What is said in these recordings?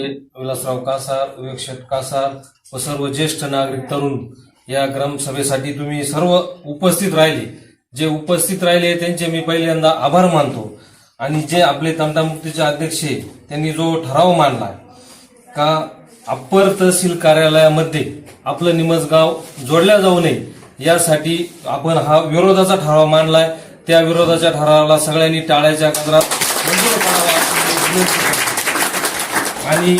विलासराव कासार विवेक कासार व सर्व ज्येष्ठ नागरिक तरुण या ग्रामसभेसाठी तुम्ही सर्व उपस्थित राहिले. जे उपस्थित राहिले त्यांचे मी पहिल्यांदा आभार मानतो. आणि जे आपले तंटामुक्तीचे अध्यक्ष आहे, त्यांनी जो ठराव मांडला का अप्पर तहसील कार्यालयामध्ये आपलं निमजगाव जोडल्या जाऊ नये यासाठी आपण हा विरोधाचा ठराव मांडलाय. त्या विरोधाच्या ठरावाला सगळ्यांनी टाळ्याच्या कदरात मंजूर करावा अशी मी विनंती करतो. आणि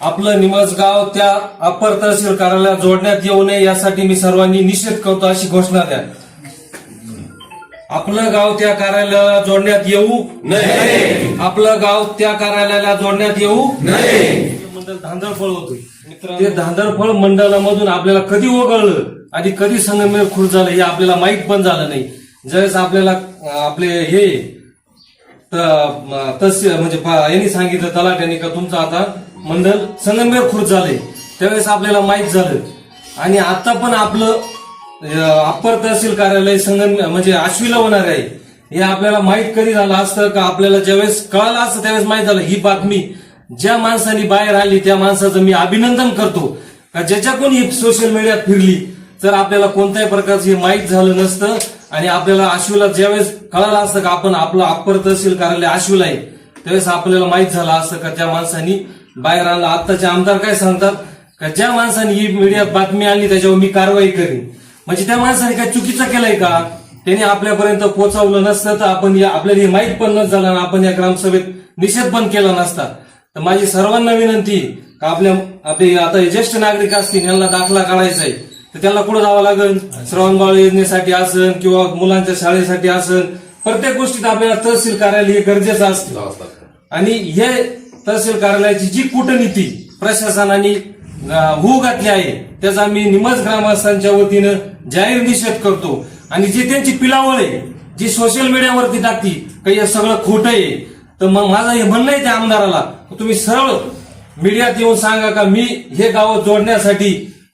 आपलं निमजगाव त्या अप्पर तहसील कार्यालयात जोडण्यात येऊ नये यासाठी मी सर्वांनी निषेध करतो अशी घोषणा द्या. आपलं गाव त्या कार्यालयाला जोडण्यात येऊ नये. आपलं गाव त्या कार्यालयाला जोडण्यात येऊ नये. मंडळ धांदळफळ होतं ते धांदळफळ मंडळामधून आपल्याला कधी ओघळलं आणि कधी संगमेर खुर्द झालं हे आपल्याला माहीत पण झालं नाही. ज्यावेळेस आपल्याला आपले हे तस म्हणजे यांनी सांगितलं तलाट्याने का तुमचं आता मंडळ संगमेर खुर्द झालंय. त्यावेळेस आपल्याला माहीत झालं. आणि आता पण आपलं अप्पर तहसील कार्यालय संगम म्हणजे आश्वीला होणार आहे. हे आपल्याला माहीत कधी झालं असतं का? आपल्याला ज्यावेळेस कळालं असतं त्यावेळेस माहीत झालं. ही बातमी ज्या माणसाने बाहेर आली त्या माणसाचं मी अभिनंदन करतो. का ज्याच्याकडून ही सोशल मीडियात फिरली तर आपल्याला कोणत्याही प्रकारचं हे माहीत झालं नसतं. आणि आपल्याला आश्वीला ज्यावेळेस कळालं असतं का आपण आपलं अप्पर तहसील कार्यालय आश्वीला आहे त्यावेळेस आपल्याला माहीत झालं असतं का त्या माणसांनी बाहेर आणलं. आत्ताचे आमदार काय सांगतात? का ज्या माणसाने ही मीडियात बातमी आणली त्याच्यावर मी कारवाई करीन. म्हणजे त्या माणसाने काय चुकीचं केलंय का? त्यांनी आपल्यापर्यंत पोहोचवलं नसतं तर आपण या आपल्याला हे माहीत पण न झालं आणि आपण या ग्रामसभेत निषेध पण केला नसता. तर माझी सर्वांना विनंती का आपल्या आपले आता ज्येष्ठ नागरिक असतील यांना दाखला काढायचा आहे. तर त्यांना कुठं जावं लागेल श्रवणबाळ योजनेसाठी असन किंवा मुलांच्या शाळेसाठी असन प्रत्येक गोष्टीत आपल्याला तहसील कार्यालय हे गरजेचं असतं. आणि हे तहसील कार्यालयाची जी कूटनीती प्रशासनाने होऊ घातली आहे त्याचा मी निमज ग्रामस्थांच्या वतीनं जाहीर निषेध करतो. आणि जी त्यांची पिलावळ आहे जी सोशल मीडियावरती टाकती काही हे सगळं खोटं आहे. तर मग माझं हे म्हणणं आहे त्या आमदाराला तुम्ही सरळ मीडियात येऊन सांगा का मी हे गाव जोडण्यासाठी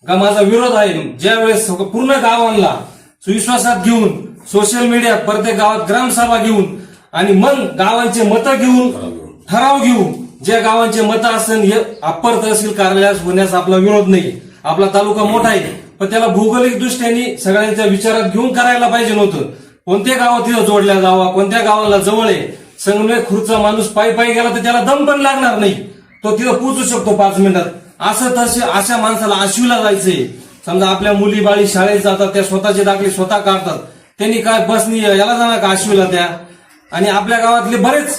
का माझा विरोध आहे? ज्या वेळेस पूर्ण गावांना सुविश्वासात घेऊन सोशल मीडिया प्रत्येक गावात ग्रामसभा घेऊन आणि मग गावांचे मतं घेऊन ठराव घेऊन ज्या गावांचे मतं असेल हे अप्पर तहसील कार्यालयास होण्यास आपला विरोध नाही. आपला तालुका मोठा आहे. पण त्याला भौगोलिक दृष्ट्याने सगळ्यांच्या विचारात घेऊन करायला पाहिजे नव्हतं. कोणत्या गावात तिथं जोडल्या जावा कोणत्या गावाला जवळ आहे? संगमे खुर्चा माणूस पायी पायी गेला तर त्याला दम पण लागणार नाही. तो तिथं पोहोचू शकतो पाच मिनिटात. असं तसे अशा माणसाला आशिवला जायचंय समजा आपल्या मुली बाळी शाळेत जातात त्या स्वतःचे दाखले स्वतः काढतात. त्यांनी काय बसनी याला जाणार का आशिवला त्या? आणि आपल्या गावातले बरेच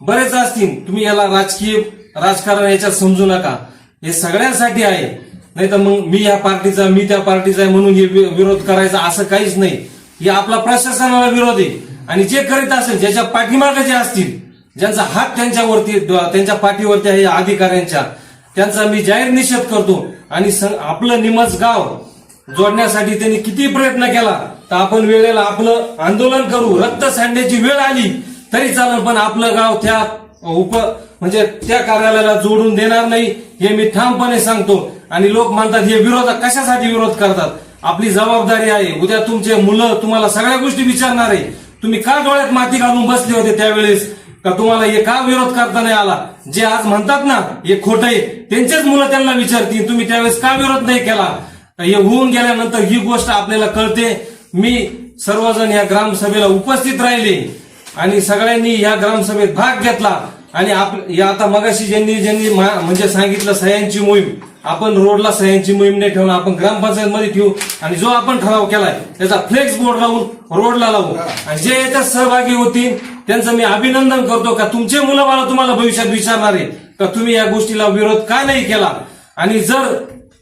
बरेच असतील. तुम्ही याला राजकीय राजकारण याच्यात समजू नका. हे सगळ्यांसाठी आहे. नाही तर मग मी या पार्टीचा मी त्या पार्टीचा आहे म्हणून हे विरोध करायचा असं काहीच नाही. हे आपला प्रशासनाला विरोध आहे. आणि जे करीत असेल ज्याच्या पाठीमागे जे असतील ज्यांचा हात त्यांच्यावरती त्यांच्या पाठीवरती आहे अधिकाऱ्यांच्या त्यांचा मी जाहीर निषेध करतो. आणि आपलं निमज गाव जोडण्यासाठी त्यांनी किती प्रयत्न केला तर आपण वेळेला आपलं आंदोलन करू. रक्त सांडण्याची वेळ आली तरी चालेल पण आपलं गाव त्या उप म्हणजे त्या कार्यालयाला जोडून देणार नाही हे मी ठामपणे सांगतो. आणि लोक म्हणतात हे विरोध कशासाठी विरोध करतात? आपली जबाबदारी आहे. उद्या तुमचे मुलं तुम्हाला सगळ्या गोष्टी विचारणार आहे. तुम्ही का डोळ्यात माती घालून बसले होते त्यावेळेस? का तुम्हाला हे का विरोध करता नाही आला? जे आज म्हणतात ना हे खोटं आहे त्यांचेच मुलं त्यांना विचारतील तुम्ही त्यावेळेस का विरोध नाही केला? हे होऊन गेल्यानंतर ही गोष्ट आपल्याला कळते. मी सर्वजण या ग्रामसभेला उपस्थित राहिले आणि सगळ्यांनी या ग्रामसभेत भाग घेतला. आणि आप या आता मगाशी ज्यांनी ज्यांनी म्हणजे सांगितलं सह्यांची मोहीम. आपण रोडला सह्यांची मोहीम नाही ठेवून आपण ग्रामपंचायत मध्ये ठेवू. आणि जो आपण ठराव केलाय त्याचा फ्लेक्स बोर्ड लावून रोडला लावू. आणि जे याच्यात सहभागी होतील त्यांचं मी अभिनंदन करतो का तुमचे मुलं मला तुम्हाला भविष्यात विचारणार आहे? का तुम्ही या गोष्टीला विरोध का नाही केला? आणि जर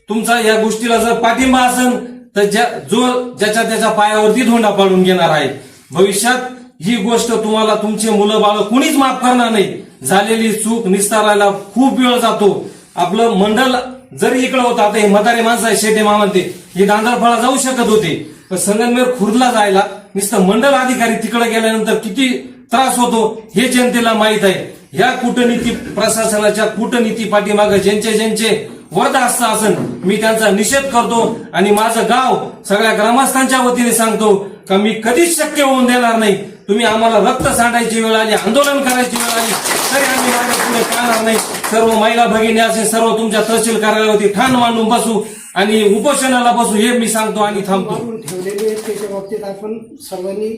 तुमचा या गोष्टीला जर पाठिंबा असेल तर ज्या जो ज्याच्या त्याच्या पायावरती धोंडा पाडून घेणार आहे. भविष्यात ही गोष्ट तुम्हाला तुमचे मुलं बाळ कुणीच माफ करणार नाही. झालेली चूक निस्तारायला खूप वेळ जातो. आपलं मंडल जरी इकडं होतं आता हे म्हातारे माणसं आहे शेटे मामंते हे दांदरफळा जाऊ शकत होते. पण संगमनेर खुर्दला जायला नुसतं मंडल अधिकारी तिकडे गेल्यानंतर किती त्रास होतो हे जनतेला माहीत आहे. या कूटनीती प्रशासनाच्या कूटनीती पाठीमागे ज्यांचे ज्यांचे वध असतं असन मी त्यांचा निषेध करतो आणि माझं गाव सगळ्या ग्रामस्थांच्या वतीने सांगतो का मी कधीच शक्य होऊन देणार नाही. तुम्ही आम्हाला रक्त सांडायची वेळ आली आंदोलन करायची वेळ आली तरी आम्ही मागे पुढे पाहणार नाही. सर्व महिला भगिनी असे सर्व तुमच्या तहसील कार्यालयावरती ठाण मांडून बसू आणि उपोषणाला बसू हे मी सांगतो आणि थांबतो. ठेवलेले आहेत त्याच्या बाबतीत आपण सर्वांनी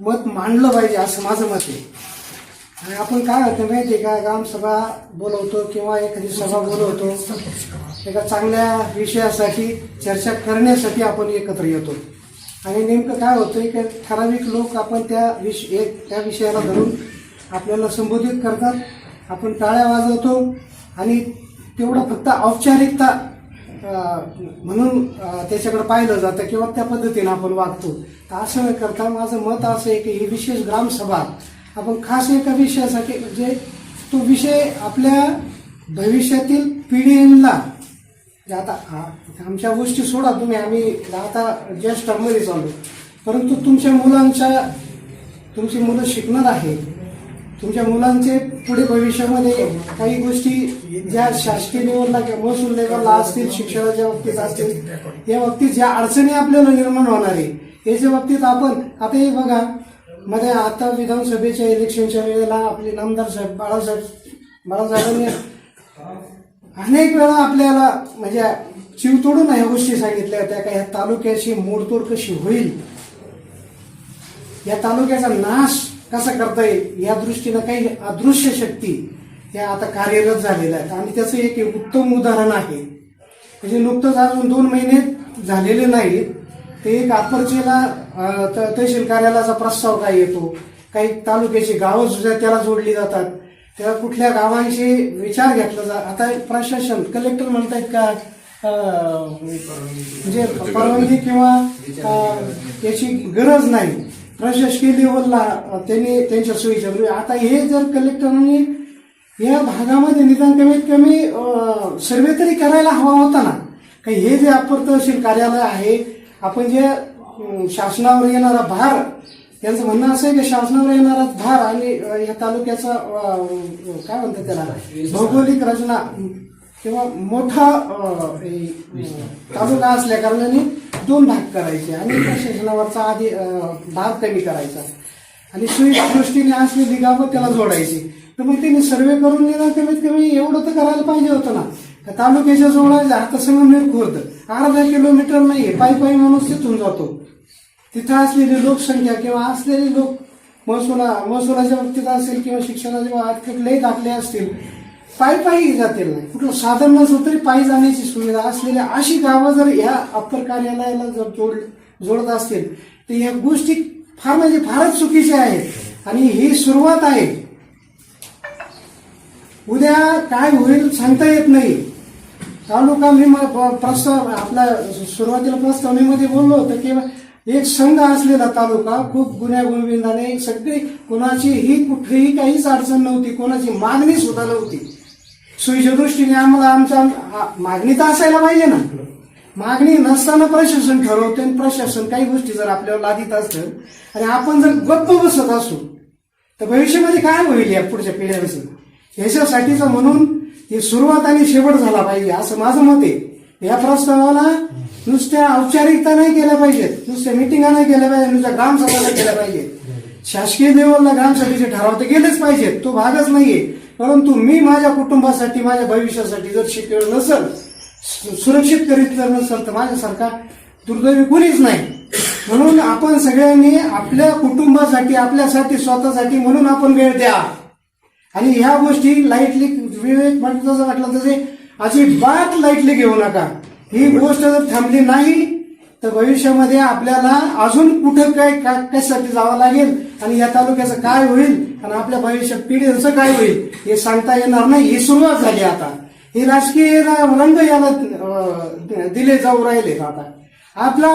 मत मांडलं पाहिजे असं माझं मत आहे. आणि आपण काय होतं माहिती आहे का? ग्रामसभा बोलवतो किंवा एखादी सभा बोलवतो एका चांगल्या विषयासाठी चर्चा करण्यासाठी आपण एकत्र येतो. आणि नेमकं काय होतं की ठराविक लोक आपण त्या विष एक त्या विषयाला धरून आपल्याला संबोधित करतात. आपण टाळ्या वाजवतो आणि तेवढं फक्त औपचारिकता म्हणून त्याच्याकडे पाहिलं जातं किंवा त्या पद्धतीनं आपण वागतो. तर असं न करता माझं मत असं आहे की ही विशेष ग्रामसभा आपण खास एका विषयासाठी म्हणजे तो विषय आपल्या भविष्यातील पिढींना आता आमच्या गोष्टी सोडा तुम्ही आम्ही आता ज्येष्ठांमध्ये चालू. परंतु तुमच्या मुलांच्या तुमची मुलं शिकणार आहे तुमच्या मुलांचे पुढे भविष्यामध्ये काही गोष्टी ज्या शासकीय लेवलला किंवा महसूल लेवलला असतील शिक्षणाच्या बाबतीत असतील या बाबतीत ज्या अडचणी आपल्याला निर्माण होणार आहे याच्या बाबतीत आपण आता हे बघा मध्ये आता विधानसभेच्या इलेक्शनच्या वेळेला आपले नामदार साहेब बाळासाहेब बाळासाहेबांनी अनेक वेळा आपल्याला म्हणजे जीव तोडून ह्या गोष्टी सांगितल्या होत्या का ह्या तालुक्याची मोडतोड कशी होईल? या तालुक्याचा नाश कसा करता येईल या दृष्टीनं काही अदृश्य शक्ती या आता कार्यरत झालेल्या आहेत. आणि त्याचं एक उत्तम उदाहरण आहे. म्हणजे नुकतंच अजून दोन महिने झालेले नाहीत. ते एक त- तहसील कार्यालयाचा प्रस्ताव काय येतो? काही तालुक्याची गावं सुद्धा त्याला जोडली जातात. तेव्हा कुठल्या गावांशी विचार घेतला जा आता प्रशासन कलेक्टर म्हणतायत का? अं, म्हणजे परवानगी किंवा याची गरज नाही. प्रशासकीय लेवलला त्यांनी त्यांच्या सोयीच्या दृष्टी- आता हे जर कलेक्टरांनी या भागामध्ये निदान कमीत कमी सर्वे तरी करायला हवा होता ना. काही हे जे अप्पर तहसील कार्यालय आहे आपण जे शासनावर येणारा भार त्यांचं म्हणणं असं आहे की शासनावर येणारा भार आणि या तालुक्याचा काय म्हणतात त्याला? भौगोलिक रचना किंवा मोठा तालुका असल्या कारणाने दोन भाग करायचे आणि प्रशासनावरचा आधी भाग कमी करायचा. आणि सुविधा दृष्टीने असलेली गावं त्याला जोडायची. तर मग त्यांनी सर्वे करून निदान कमीत कमी एवढं तर करायला पाहिजे होतं ना. तालुक्याच्या जवळ आता संगमनेर खुर्द अर्धा किलोमीटर नाहीये पायी पायी माणूस तिथून जातो. तिथं असलेली लोकसंख्या किंवा असलेले लोक महसुला महसुलाच्या बाबतीत असेल किंवा शिक्षणाच्या बाबतीत कुठलेही दाखले असतील पायी पायी जातील नाही. कुठलं साधन नसलं तरी पायी जाण्याची सुविधा असलेल्या अशी गावं जर या अप्पर कार्यालयाला जर जोड जोडत असतील तर या गोष्टी फार म्हणजे फारच चुकीच्या आहेत. आणि ही सुरुवात आहे. उद्या काय होईल सांगता येत नाही. तालुका मी प्रस्ताव आपल्या सुरुवातीला प्रस्तावनेमध्ये बोललो होतो की एक संघ असलेला तालुका खूप गुन्ह्यागोविंदाने सगळी कोणाची ही कुठलीही काहीच अडचण नव्हती कोणाची मागणी सुद्धा नव्हती. सोयीच्या दृष्टीने आम्हाला आमचा मागणी तर असायला पाहिजे ना. मागणी नसताना प्रशासन ठरवते आणि प्रशासन काही गोष्टी जर आपल्याला लादित असतं आणि आपण जर गप्प बसत असू तर भविष्यामध्ये काय होईल या पुढच्या पिढ्यांचं ह्याच्यासाठीचं म्हणून ही सुरुवात आणि शेवट झाला पाहिजे असं माझं मत आहे. या प्रस्तावाला नुसत्या औपचारिकता नाही केल्या पाहिजेत नुसत्या मिटिंगा नाही केल्या पाहिजे नुसत्या ग्रामसभा नाही केल्या पाहिजेत. शासकीय लेवलला ग्रामसभेचे ठराव तर गेलेच पाहिजेत तो भागच नाहीये. परंतु मी माझ्या कुटुंबासाठी माझ्या भविष्यासाठी जर शिकवलं नसल सुरक्षित करीत जर नसेल तर माझ्यासारखा दुर्दैवी कुणीच नाही. म्हणून आपण सगळ्यांनी आपल्या कुटुंबासाठी आपल्यासाठी स्वतःसाठी म्हणून आपण वेळ द्या. आणि ह्या गोष्टी लाईटली विवेक म्हटलं जसं म्हटलं तसे अजिबात लाईटली घेऊ नका. ही गोष्ट जर थांबली नाही तर भविष्यामध्ये आपल्याला अजून कुठं काय कशासाठी जावं लागेल आणि या तालुक्याचं काय होईल आणि आपल्या भविष्यात पिढीचं काय होईल हे सांगता येणार नाही. ही सुरुवात झाली आता. हे राजकीय रंग याला दिले जाऊ राहिले आता. आपला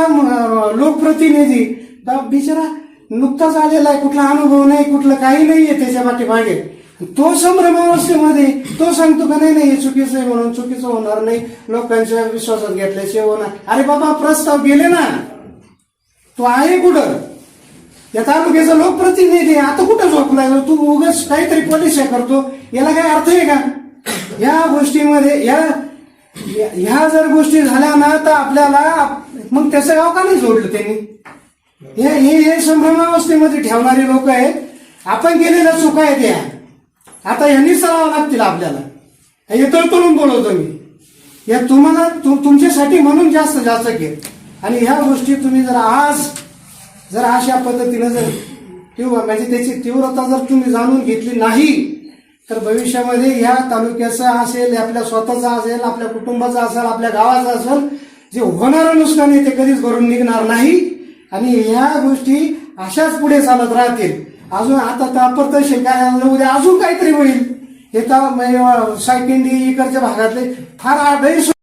लोकप्रतिनिधी बिचारा नुकताच आलेला आहे. कुठला अनुभव नाही कुठलं काही नाहीये त्याच्या पाठीमागे. तो संभ्रमावस्थेमध्ये तो सांगतो का नाही नाही हे चुकीचं आहे म्हणून चुकीचं होणार नाही. लोकांच्या विश्वासात घेतल्याशिवाय होणार. अरे बाबा प्रस्ताव गेले ना. तो आहे कुठं? या तालुक्याचा लोकप्रतिनिधी आता कुठं झोपलाय? तू उगाच काहीतरी पॉलिसी करतो. याला काय अर्थ आहे का? या गोष्टीमध्ये या ह्या जर गोष्टी झाल्या ना तर आपल्याला मग त्याचं गाव का नाही जोडलं त्यांनी? हे हे हे संभ्रमावस्थेमध्ये ठेवणारे लोक आहेत. आपण केलेल्या चुका आहेत या. आता यांनी चालावं लागतील आपल्याला. हे तळतळून बोलवतो मी. या तुम्हाला तुमच्यासाठी म्हणून जास्त जास्त घे. आणि ह्या गोष्टी तुम्ही जर आज जर अशा पद्धतीनं जर तीव्र म्हणजे त्याची तीव्रता जर तुम्ही जाणून घेतली नाही तर भविष्यामध्ये या तालुक्याचं असेल आपल्या स्वतःचा असेल आपल्या कुटुंबाचा असेल आपल्या गावाचा असेल जे होणारं नुकसान आहे ते कधीच भरून निघणार नाही. आणि ह्या गोष्टी अशाच पुढे चालत राहतील. अजून आता तर अप्पर उद्या अजून काहीतरी होईल. हे तर सायकिंडी इकडच्या भागातले फार गैरसोय